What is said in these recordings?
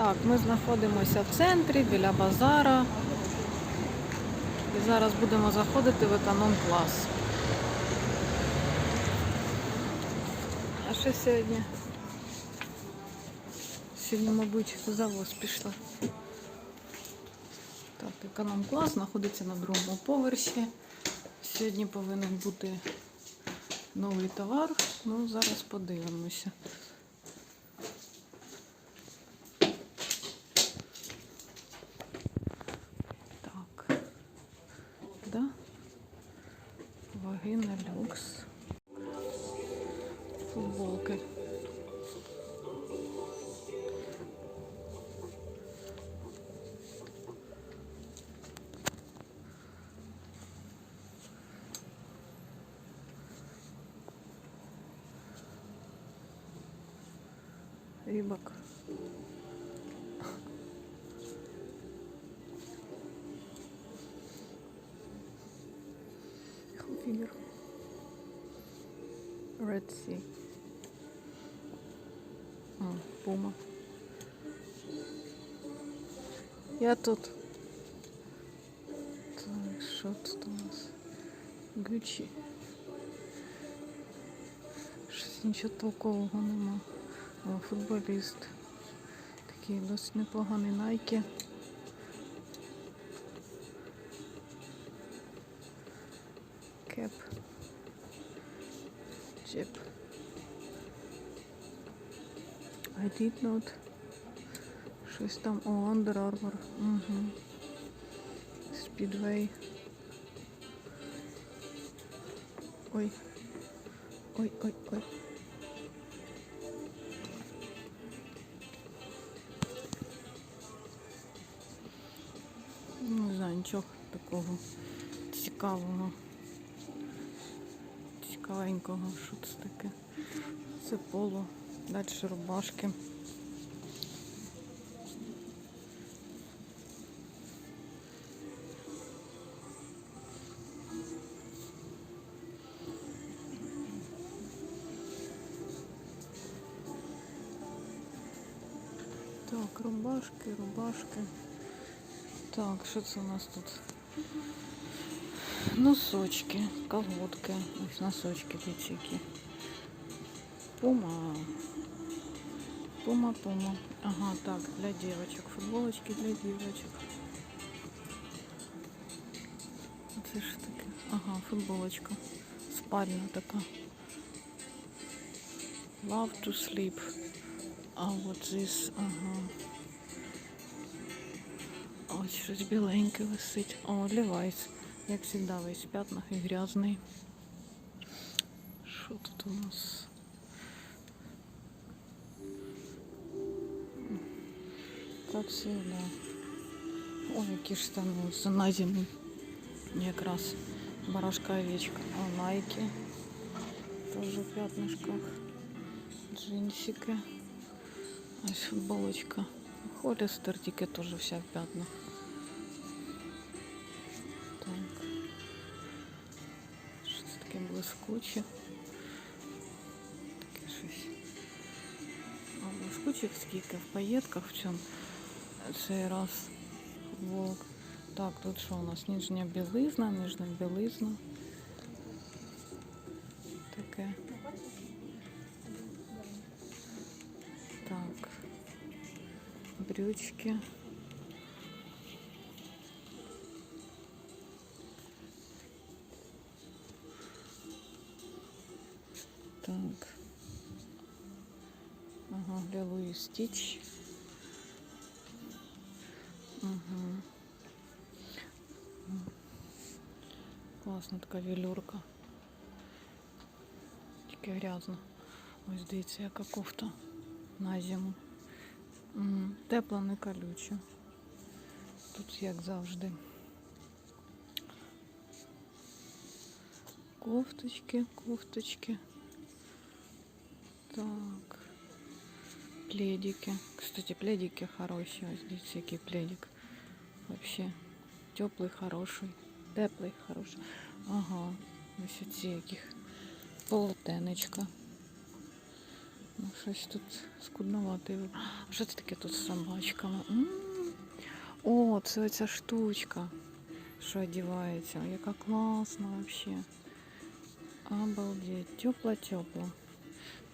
Так, ми знаходимося в центрі біля базара. І зараз будемо заходити в економ-клас. А що сьогодні? Сьогодні, мабуть, завоз пішла. Так, економ-клас знаходиться на другому поверсі. Сьогодні повинен бути новий товар. Ну, зараз подивимося. рыбок. Халфинер. Red Sea. Пума. Я тут. Так, що тут у нас? Гуччі. Щось нічого толкового нема. Футболист. Такий досить непоганий найки. Did not. Щось там. О, Under Armour. Угу. Speedway. Ой. Ой, ой, ой. Ну, Не знаю, нічого такого цікавого. Цікавенького, що це таке. Це поло, далі рубашки. Так, рубашки, рубашки. Так, що це у нас тут? Носочки, колготки. Ось носочки дивіться які. Пума. Пума, пума. Ага, так, для девочек. Футболочки для девочек. Це ж таке. Ага, футболочка. Спальна така. Love to sleep. А от this, ага. Ось щось біленьке висить. О, Levi's. Як завжди, весь в пятнах і грязний. Що тут у нас? Как всегда. Ой, які штани ось на зиму. Якраз барашка овечка. О, найки. Тоже в пятнышках. Джинсики. Ось футболочка. Холістер тільки теж вся в пятнах. Так. Що це таке блискуче? Таке щось. А блискучих скільки в паєтках в цьому цей раз футболок. Так, тут що у нас? Ніжня білизна, ніжня білизна. Таке. Так. Брючки. Так. Ага, для Луї Стіч. Угу. Класна така вілюрка. Тільки грязно. Ось дивіться, яка кофта на зиму. М, Тепла, не колюча. Тут як завжди. Кофточки, кофточки. Так. Пледики. Кстати, пледики хороші. Ось дивіться, який пледик. Вообще теплий, хороший. Теплий, хороший. Ага. Ось ці яких полотенечка. Ну, щось тут скудновато. А що це таке тут з собачками? О, це оця штучка, що одягається. Яка класна взагалі. Обалдеть. Тепла-тепла.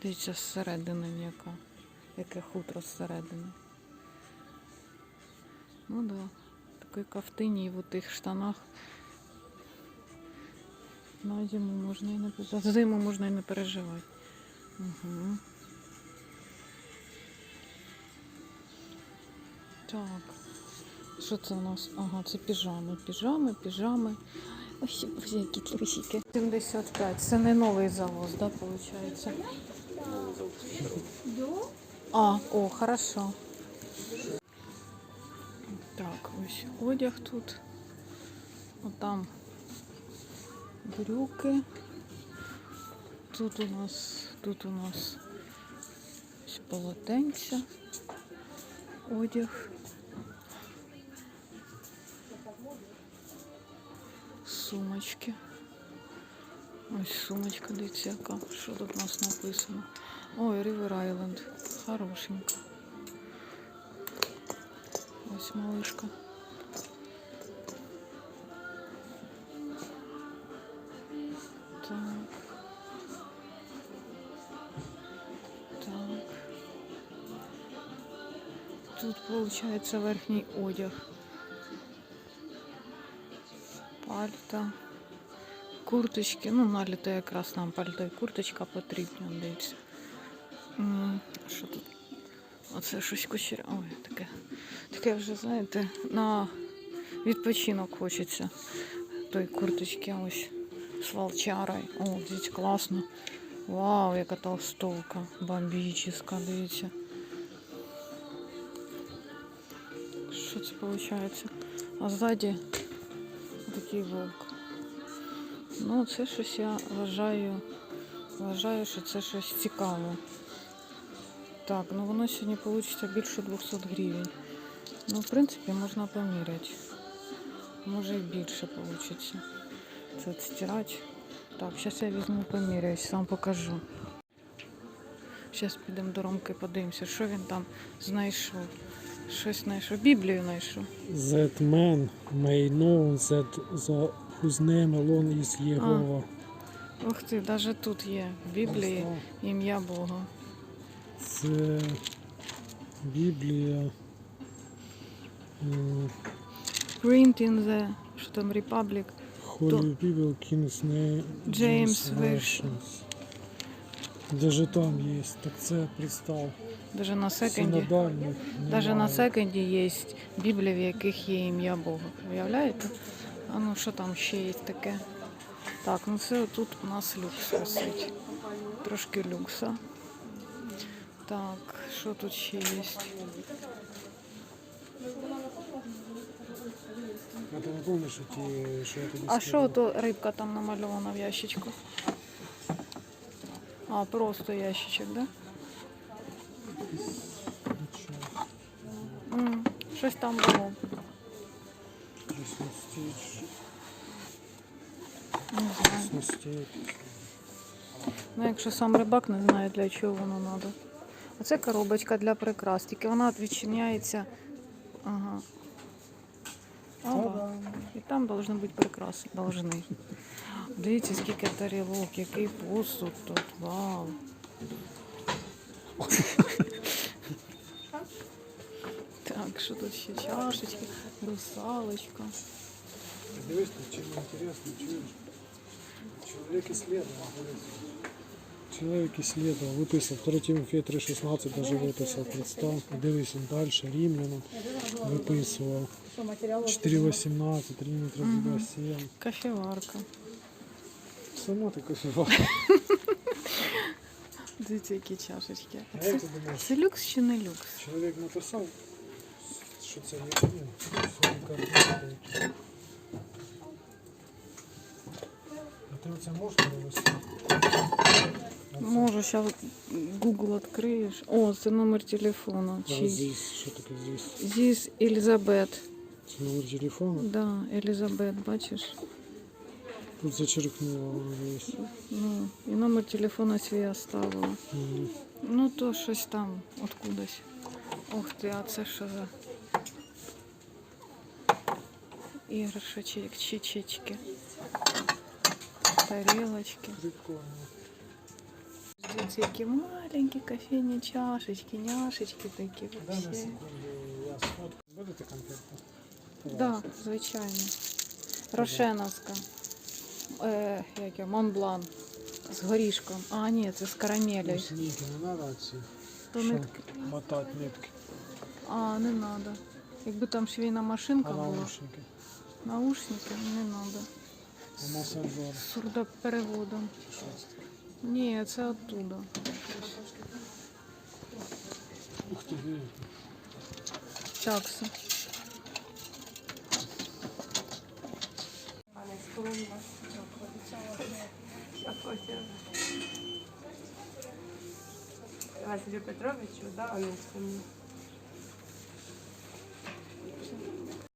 Дивіться, зсередини яка. Яке хутро зсередини. Ну да. Такої кафтині і в тих штанах. На зиму можна і не за зиму можна і не переживати. Угу. Так. Що це у нас? Ага, це піжами. Піжами, піжами. Ось які трусики. 75. Це не новий завоз, да, виходить? А, о, хорошо. Ось одяг тут. Отам брюки. Тут у нас, тут у нас полотенця, одяг. Сумочки. Ось сумочка, дивіться, яка. Що тут у нас написано? Ой, River Island. Хорошенька. Ось малышка. Получается верхній одяг. Пальта. Курточки. Ну, наліто якраз нам пальто і курточка потрібна, дивіться. Що тут? Оце щось кучеря. Ой, таке. Таке вже, знаєте, на відпочинок хочеться. Той курточки ось з волчарою. О, дивіться, класно. Вау, яка толстовка. Бомбічна, дивіться. Це виходить? А ззаді такий вовк. Ну, це щось я вважаю, вважаю, що це щось цікаве. Так, ну воно сьогодні вийде більше 200 гривень. Ну, в принципі, можна поміряти. Може і більше вийде. Це стирати. Так, зараз я візьму поміряюсь, сам покажу. Зараз підемо до Ромки, подивимося, що він там знайшов. Щось знайшов. Біблію знайшов. That man may know that the whose name alone is Jehovah. Ух ти, навіть тут є в Біблії ім'я Бога. Це Біблія. Print in the що там Republic. Holy Bible King's name James Versions. Даже там є. Так це представ. Даже на секунді. Даже на секунді є Біблія, в яких є ім'я Бога. Уявляєте? А ну що там ще є таке? Так, ну це тут у нас люкс висить. Трошки люкса. Так, що тут ще є? А що то рибка там намальована в ящичку? А, просто ящичок, да? Щось там було. Ну, якщо сам рибак не знає, для чого воно треба. Оце коробочка для прикрас, тільки вона відчиняється. Ага. Ага. Та-дам. І там повинні бути прикраси. Должны. Дивіться, скільки тарілок, який посуд тут. Вау. Так, що тут ще чашечки, русалочка. Дивись, тут чим інтересно, чуєш? Чоловік исследовал. Чоловік исследовал, виписав 2 Тимофея 3.16, даже виписав, представ. Дивись, він далі, Римлянам виписував. 4.18, Римлян 32.7. Кофеварка. Сама ти кофева. Дивіться, які чашечки. А А це, як ти думаєш, це люкс чи не люкс? чоловік написав, що це є ну, свої координати. А ти оце можеш перевести? Можу, зараз Google відкриєш. О, це номер телефону. А Чий? здесь, що таке здесь? Зіс Елізабет. Це номер телефону? Да, Елізабет, бачиш? Тут зачеркнула воно десь. Ну, і номер телефона свій оставила. М. Ну, то щось там, откудись. Ух ти, а це що за іграшечки, тарілочки. Прикольно. Дивіться, які маленькі кофейні чашечки, няшечки такі Дай на вообще. секунду, я сфоткаю. Будете конфетку? Да, звичайно. Рошеновська. Е, як я, Монблан. З горішком. А, ні, це з карамелею. Сніки не треба ці. То Що? нитки. Мотати нитки. А, не треба. Якби там швейна машинка А була. наушники. Наушники не треба. А масажер. З сурдопереводом. Що це? Ні, це оттуда. Ух ти, диви. Такса. Василю Петровичу, да, Анецькому.